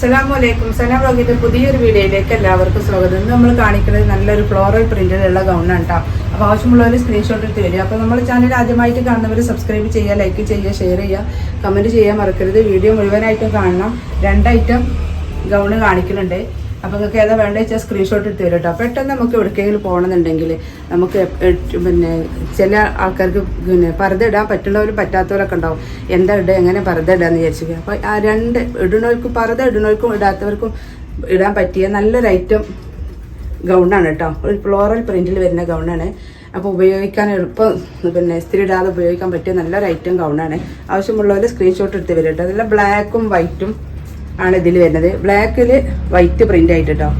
അസ്സലാമു അലൈക്കും സലാം ബ്ലോഗിന്റെ പുതിയൊരു വീഡിയോയിലേക്ക് എല്ലാവർക്കും സ്വാഗതം. ഇന്ന് നമ്മൾ കാണിക്കുന്നത് നല്ലൊരു ഫ്ലോറൽ പ്രിന്റിലുള്ള ഗൗണാണ് കേട്ടോ അപ്പോൾ ആവശ്യമുള്ളവർ സ്ക്രീൻഷോട്ട് എടുത്ത് വരിക അപ്പോൾ നമ്മൾ ചാനൽ ആദ്യമായിട്ട് കാണുന്നവർ സബ്സ്ക്രൈബ് ചെയ്യുക ലൈക്ക് ചെയ്യുക ഷെയർ ചെയ്യുക കമന്റ് ചെയ്യാൻ മറക്കരുത്. വീഡിയോ മുഴുവനായിട്ടും കാണണം. രണ്ട് ഐറ്റം ഗൗണ് കാണിക്കുന്നുണ്ട്. അപ്പോൾ നിങ്ങൾക്ക് ഏതാ വേണ്ടത് വെച്ചാൽ സ്ക്രീൻഷോട്ട് എടുത്ത് തരും കേട്ടോ പെട്ടെന്ന് നമുക്ക് എവിടേക്കെങ്കിലും പോകണമെന്നുണ്ടെങ്കിൽ നമുക്ക് പിന്നെ ചില ആൾക്കാർക്ക് പിന്നെ പർദ്ദ ഇടാൻ പറ്റുന്നവരും പറ്റാത്തവരൊക്കെ ഉണ്ടാവും. എന്താ ഇടുക എങ്ങനെ പർദ്ദ ഇടാന്ന് വിചാരിച്ചു അപ്പോൾ ആ രണ്ട് ഇടുന്നവർക്കും പർദ്ദ ഇടുന്നവർക്കും ഇടാത്തവർക്കും ഇടാൻ പറ്റിയ നല്ലൊരു ഐറ്റം ഗൗണാണ് കേട്ടോ. ഒരു ഫ്ലോറൽ പ്രിന്റിൽ വരുന്ന ഗൗണാണ്. അപ്പോൾ ഉപയോഗിക്കാൻ എളുപ്പം പിന്നെ ഇസ്തിരി ഇടാതെ ഉപയോഗിക്കാൻ പറ്റിയ നല്ലൊരു ഐറ്റം ഗൗണാണ്. ആവശ്യമുള്ളവർ സ്ക്രീൻഷോട്ട് എടുത്ത് വരും കേട്ടോ. അതിൽ ബ്ലാക്കും വൈറ്റും ആണ് ഇതിൽ വരുന്നത്. ബ്ലാക്കിൽ വൈറ്റ് പ്രിന്റ് ആയിട്ട് കേട്ടോ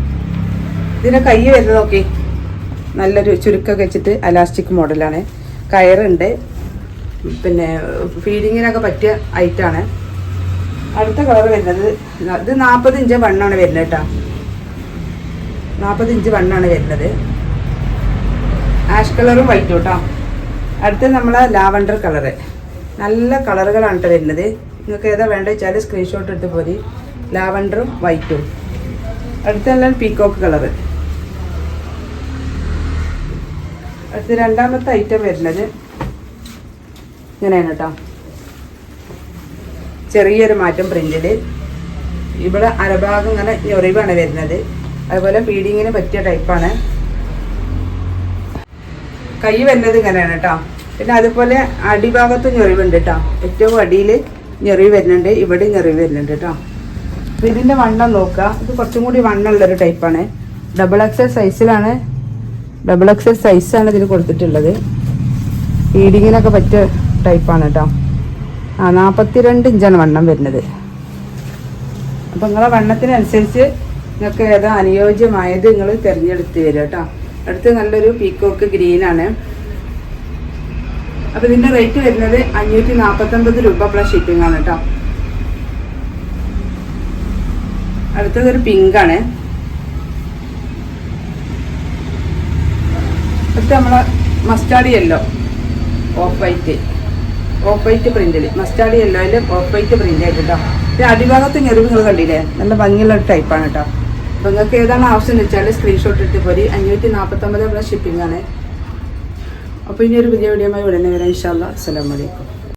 ഇതിന്റെ കൈ വരുന്നത് നോക്കി. നല്ലൊരു ചുരുക്കൊക്കെ വെച്ചിട്ട് അലാസ്റ്റിക് മോഡലാണ് കയറുണ്ട്. പിന്നെ ഫീഡിങ്ങിനൊക്കെ പറ്റിയ ഐറ്റാണ് അടുത്ത കളർ വരുന്നത്. ഇത് നാൽപ്പത് ഇഞ്ച് വണ്ണാണ് വരുന്നത് കേട്ടോ നാൽപ്പത് ഇഞ്ച് വണ്ണാണ് വരുന്നത്. ആഷ് കളറും വൈറ്റും കേട്ടോ അടുത്ത് നമ്മളെ ലാവണ്ടർ കളറ്. നല്ല കളറുകളാണ് കേട്ടോ വരുന്നത്. നിങ്ങൾക്ക് ഏതാ വേണ്ടത് വെച്ചാൽ സ്ക്രീൻഷോട്ട് എടുത്ത് പോരി. ലാവണ്ടറും വൈറ്റും. അടുത്തെല്ലാം പീക്കോക്ക് കളർ അടുത്ത രണ്ടാമത്തെ ഐറ്റം വരുന്നത് ഇങ്ങനെയാണ് കേട്ടോ. ചെറിയൊരു മാറ്റം പ്രിന്റിൽ ഇവിടെ അരഭാഗം ഇങ്ങനെ ഞൊറിവാണ് വരുന്നത്. അതുപോലെ ഫീഡിങ്ങിന് പറ്റിയ ടൈപ്പാണ് കൈ വരുന്നത് ഇങ്ങനെയാണ് കേട്ടോ. പിന്നെ അതുപോലെ അടിഭാഗത്ത് ഞൊറിവുണ്ട് കേട്ടോ. ഏറ്റവും അടിയിൽ ഞെറിവ് വരുന്നുണ്ട്. ഇവിടെ ഞെറിവ് വരുന്നുണ്ട് കേട്ടോ. അപ്പൊ ഇതിന്റെ വണ്ണം നോക്കുക. ഇത് കുറച്ചും കൂടി വണ്ണമുള്ളൊരു ടൈപ്പാണ് ഡബിൾ എക്സൽ സൈസിലാണ് ഡബിൾ എക്സൽ സൈസാണ് ഇതിന് കൊടുത്തിട്ടുള്ളത്. ഫീഡിങ്ങിനൊക്കെ പറ്റിയ ടൈപ്പാണ് കേട്ടോ ആ നാൽപ്പത്തിരണ്ട് ഇഞ്ചാണ് വണ്ണം വരുന്നത്. അപ്പം നിങ്ങളെ വണ്ണത്തിനനുസരിച്ച് നിങ്ങൾക്ക് ഏതാ അനുയോജ്യമായത് നിങ്ങൾ തിരഞ്ഞെടുത്ത് തരും കേട്ടോ അടുത്ത് നല്ലൊരു പീക്കോക്ക് ഗ്രീനാണ് അപ്പം ഇതിന്റെ റേറ്റ് വരുന്നത് അഞ്ഞൂറ്റി നാൽപ്പത്തൊമ്പത് രൂപ പ്ലസ് ഷിപ്പിംഗ് ആണ് കേട്ടോ അടുത്തതൊരു പിങ്കാണ് അടുത്ത നമ്മളെ mustard yellow off white off white പ്രിന്റിൽ mustard യെല്ലോയിൽ ഓഫ് വൈറ്റ് പ്രിന്റ് ആയിട്ട് കേട്ടോ ഇത് അടിഭാഗത്ത് ഞെറിവ് നിങ്ങൾ കണ്ടില്ലേ? നല്ല ഭംഗിയുള്ള ഒരു ടൈപ്പാണ് കേട്ടോ അപ്പോൾ നിങ്ങൾക്ക് ഏതാണ് ആവശ്യം എന്ന് വെച്ചാൽ സ്ക്രീൻഷോട്ട് ഇട്ട് പോരി. അഞ്ഞൂറ്റി നാൽപ്പത്തൊമ്പത് പ്ലസ് ഷിപ്പിംഗ് ആണ്. അപ്പോൾ ഇനി ഒരു പുതിയ വീഡിയോ ഉടനെ വരാം. ഇൻഷാല്ലാ അസ്സലാമു അലൈക്കും.